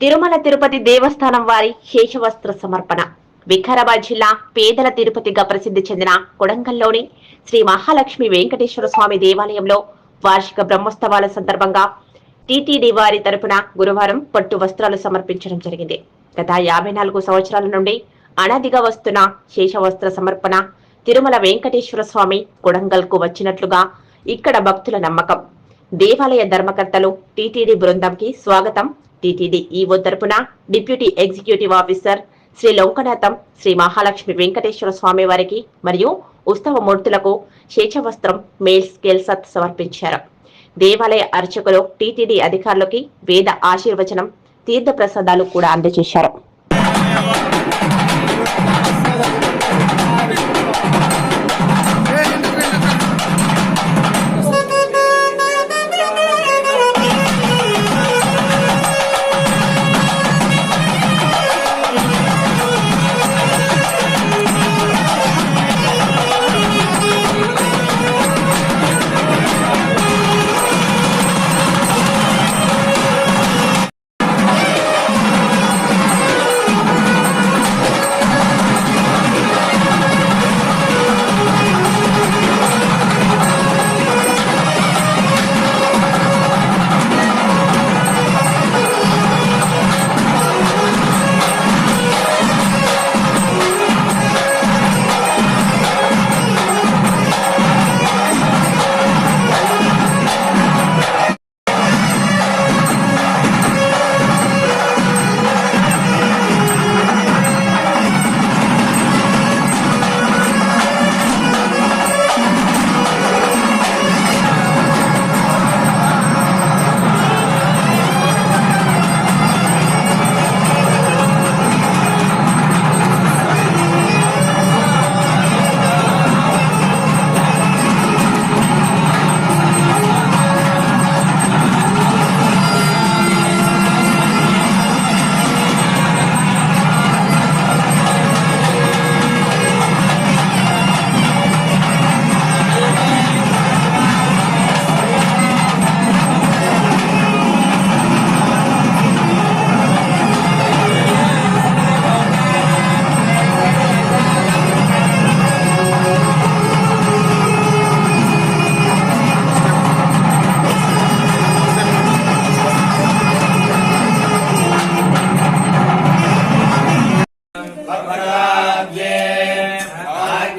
తిరుమల తిరుపతి దేవస్థానం వారి శేషవస్త్ర సమర్పణ. వికారాబాద్ జిల్లా పేదల తిరుపతిగా ప్రసిద్ధి చెందిన కొడంగల్లోని శ్రీ మహాలక్ష్మి వెంకటేశ్వర స్వామి దేవాలయంలో వార్షిక బ్రహ్మోత్సవాల సందర్భంగా టీటీడీ వారి తరపున గురువారం పట్టు వస్త్రాలు సమర్పించడం జరిగింది. గత యాభై నాలుగు సంవత్సరాల నుండి అనాదిగా వస్తున్న శేషవస్త్ర సమర్పణ తిరుమల వెంకటేశ్వర స్వామి కొడంగల్కు వచ్చినట్లుగా ఇక్కడ భక్తుల నమ్మకం. దేవాలయ ధర్మకర్తలు టీటీడీ బృందంకి స్వాగతం టీటీడీ ఈవో తరపున deputy executive officer Shri Lonkanatham Shri Mahalakshmi Venkateswara Swami వారికి మరియు ఉత్సవ మూర్తులకు శేషవస్త్రం మేల్ స్కేల్ సత్ సమర్పించారు. దేవాలయ అర్చకులు టీటీడీ అధికారులకి వేద ఆశీర్వచనం తీర్థ ప్రసాదాలు కూడా అందజేశారు.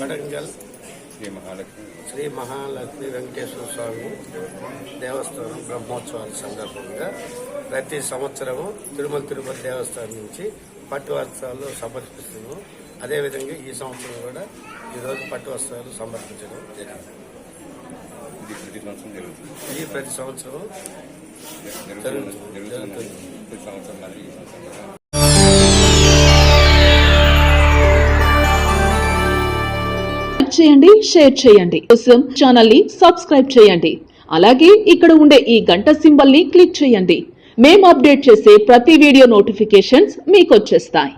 వడంగల్ శ్రీ మహాలక్ష్మి శ్రీ మహాలక్ష్మి వెంకటేశ్వర స్వామి దేవస్థానం బ్రహ్మోత్సవాల సందర్భంగా ప్రతి సంవత్సరము తిరుమల తిరుపతి దేవస్థానం నుంచి పట్టు వస్త్రాలు సమర్పిస్తున్నాము. అదేవిధంగా ఈ సంవత్సరం కూడా ఈరోజు పట్టు వస్త్రాలు సమర్పించడం జరిగింది. ఇది ప్రతి సంవత్సరం జరుగుతుంది. ఈ ప్రతి సంవత్సరం చేయండి షేర్ చేయండి. కోసం ఛానల్ని సబ్స్క్రైబ్ చేయండి. అలాగే ఇక్కడ ఉండే ఈ గంట సింబల్ని క్లిక్ చేయండి. మేము అప్డేట్ చేసే ప్రతి వీడియో నోటిఫికేషన్స్ మీకు వచ్చేస్తాయి.